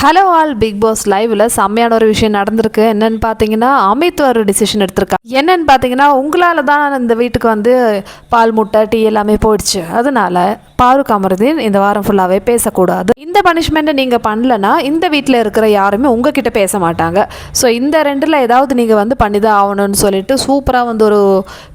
Hello all big pass லைவ்ல செம்மையான ஒரு விஷயம் நடந்திருக்கு. என்னன்னு பார்த்தீங்கன்னா அமித் ஒரு டிசிஷன் எடுத்திருக்கா என்னன்னு பார்த்தீங்கன்னா உங்களால தான் இந்த வீட்டுக்கு வந்து பால் முட்டை டீ எல்லாமே போயிடுச்சு. அதனால பாருக் அமருதீன் இந்த வாரம் ஃபுல்லாகவே பேசக்கூடாது. இந்த பனிஷ்மெண்ட்டை நீங்கள் பண்ணலன்னா இந்த வீட்டில் இருக்கிற யாருமே உங்ககிட்ட பேச மாட்டாங்க. ஸோ இந்த ரெண்டில் ஏதாவது நீங்கள் வந்து பண்ணி தான் ஆகணும்னு சொல்லிட்டு சூப்பராக வந்து ஒரு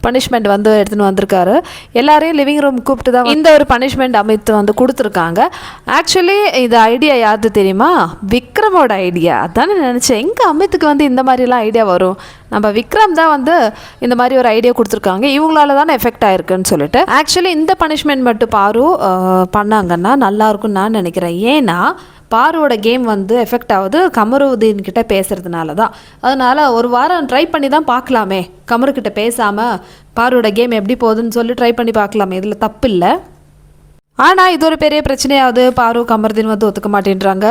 பனிஷ்மெண்ட் வந்து எடுத்துன்னு வந்திருக்காரு. எல்லாரையும் லிவிங் ரூம் கூப்பிட்டு தான் இந்த ஒரு பனிஷ்மெண்ட் அமைத்து வந்து கொடுத்துருக்காங்க. ஆக்சுவலி இது ஐடியா யாருது தெரியுமா? விக்ரமோட ஐடியா அதானே நினச்சேன். எங்கே அமித்துக்கு வந்து இந்த மாதிரிலாம் ஐடியா வரும்? நம்ம விக்ரம் தான் வந்து இந்த மாதிரி ஒரு ஐடியா கொடுத்துருக்காங்க. இவங்களால தானே எஃபெக்ட் ஆயிருக்குன்னு சொல்லிட்டு. ஆக்சுவலி இந்த பனிஷ்மெண்ட் மட்டும் பாரு பண்ணாங்கன்னா நல்லாயிருக்கும்னு நான் நினைக்கிறேன். ஏன்னா பாருவோட கேம் வந்து எஃபெக்ட் ஆகுது. கமருதீன் கிட்ட பேசுறதுனால தான் அதனால் ஒரு வாரம் ட்ரை பண்ணி தான் பார்க்கலாமே. கமருக்கிட்ட பேசாமல் பாருவோட கேம் எப்படி போகுதுன்னு சொல்லி ட்ரை பண்ணி பார்க்கலாமே. இதில் தப்பு இல்லை ஆனால் இது ஒரு பெரிய பிரச்சனையாவது பாரு கமர்தீன் வந்து ஒத்துக்க மாட்டேன்றாங்க.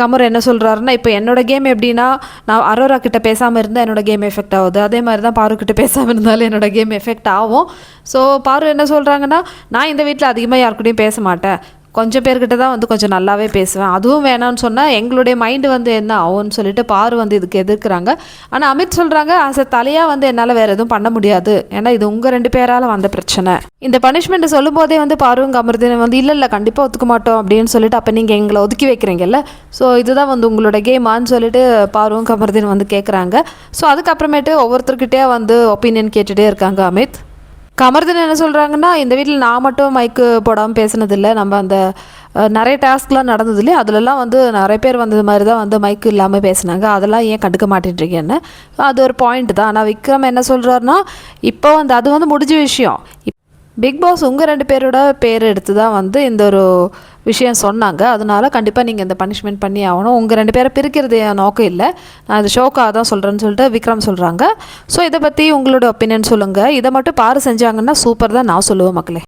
கமர் என்ன சொல்கிறாருன்னா இப்போ என்னோட கேம் எப்படின்னா நான் அரோரா கிட்ட பேசாமல் இருந்தால் என்னோட கேம் எஃபெக்ட் ஆகுது. அதே மாதிரி தான் பாரு கிட்ட பேசாமல் இருந்தாலும் என்னோட கேம் எஃபெக்ட் ஆகும். ஸோ பாரு என்ன சொல்கிறாங்கன்னா நான் இந்த வீட்டில் அதிகமாக யாருக்கிட்டையும் பேச மாட்டேன். கொஞ்சம் பேர்கிட்ட தான் வந்து கொஞ்சம் நல்லாவே பேசுவேன். அதுவும் வேணாம்னு சொன்னால் எங்களுடைய மைண்டு வந்து என்ன ஆகும்னு சொல்லிட்டு பாரு வந்து இதுக்கு எதிர்க்கிறாங்க. ஆனால் அமித் சொல்கிறாங்க ஆஸ் அ தலையாக வந்து என்னால் வேறு எதுவும் பண்ண முடியாது. ஏன்னா இது உங்கள் ரெண்டு பேரால் வந்த பிரச்சனை. இந்த பனிஷ்மெண்ட்டை சொல்லும் போதே வந்து பாருங்க அமிர்தன் வந்து இல்லை இல்லை கண்டிப்பாக ஒத்துக்க மாட்டோம் அப்படின்னு சொல்லிட்டு அப்போ நீங்கள் எங்களை ஒதுக்கி வைக்கிறீங்கல்ல. ஸோ இதுதான் வந்து உங்களோட கேமான்னு சொல்லிட்டு பாருவும் கமர்தீன் வந்து கேட்குறாங்க ஸோ அதுக்கப்புறமேட்டு ஒவ்வொருத்தர்கிட்டே வந்து ஒப்பீனியன் கேட்டுகிட்டே இருக்காங்க அமித். கமர்தன் என்ன சொல்கிறாங்கன்னா இந்த வீட்டில் நான் மட்டும் மைக்கு போடாமல் பேசினதில்லை. நம்ம அந்த நிறைய டாஸ்க்லாம் நடந்தது இல்லையா அதுலலாம் வந்து நிறைய பேர் வந்தது மாதிரி தான் வந்து மைக்கு இல்லாமல் பேசினாங்க. அதெல்லாம் ஏன் கண்டுக்க மாட்டேன்றீங்கன்னு அது ஒரு பாயிண்ட் தான். ஆனால் விக்ரம் என்ன சொல்கிறாருன்னா இப்போ வந்து அது வந்து முடிஞ்ச விஷயம். பிக் பாஸ் உங்கள் ரெண்டு பேரோட பேர் எடுத்து தான் வந்து இந்த ஒரு விஷயம் சொன்னாங்க. அதனால கண்டிப்பாக நீங்கள் இந்த பனிஷ்மெண்ட் பண்ணி ஆகணும். உங்கள் ரெண்டு பேரை பிரிக்கிறது என் நோக்கம் இல்லை. நான் இது ஷோக்காக தான் சொல்கிறேன்னு சொல்லிட்டு விக்ரம் சொல்கிறாங்க ஸோ இதை பற்றி உங்களோட ஒப்பீனியன் சொல்லுங்கள் இதை மட்டும் பாரு செஞ்சாங்கன்னா சூப்பர் தான் நான் சொல்லுவேன் மக்களே.